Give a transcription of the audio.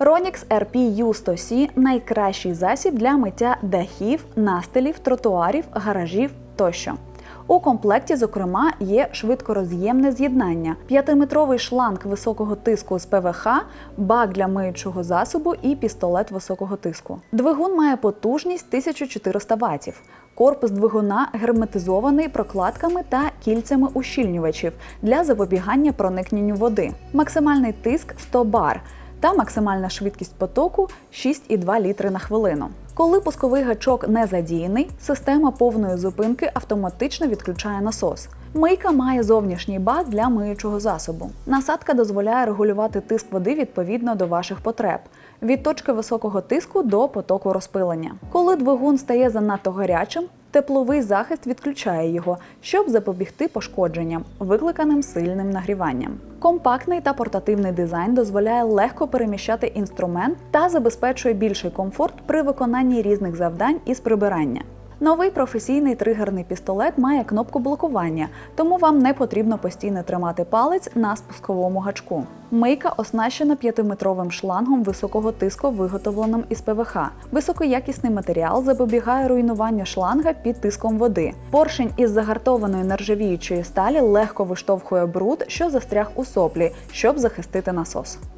Ronix RP U100C – найкращий засіб для миття дахів, настелів, тротуарів, гаражів тощо. У комплекті, зокрема, є швидкороз'ємне з'єднання, 5-метровий шланг високого тиску з ПВХ, бак для миючого засобу і пістолет високого тиску. Двигун має потужність 1400 Вт. Корпус двигуна герметизований прокладками та кільцями ущільнювачів для запобігання проникненню води. Максимальний тиск 100 бар та максимальна швидкість потоку 6,2 літри на хвилину. Коли пусковий гачок не задіяний, система повної зупинки автоматично відключає насос. Мийка має зовнішній бак для миючого засобу. Насадка дозволяє регулювати тиск води відповідно до ваших потреб від точки високого тиску до потоку розпилення. Коли двигун стає занадто гарячим, тепловий захист відключає його, щоб запобігти пошкодженням, викликаним сильним нагріванням. Компактний та портативний дизайн дозволяє легко переміщати інструмент та забезпечує більший комфорт при виконанні різних завдань із прибирання. Новий професійний тригерний пістолет має кнопку блокування, тому вам не потрібно постійно тримати палець на спусковому гачку. Мийка оснащена 5-метровим шлангом високого тиску, виготовленим із ПВХ. Високоякісний матеріал запобігає руйнуванню шланга під тиском води. Поршень із загартованої нержавіючої сталі легко виштовхує бруд, що застряг у соплі, щоб захистити насос.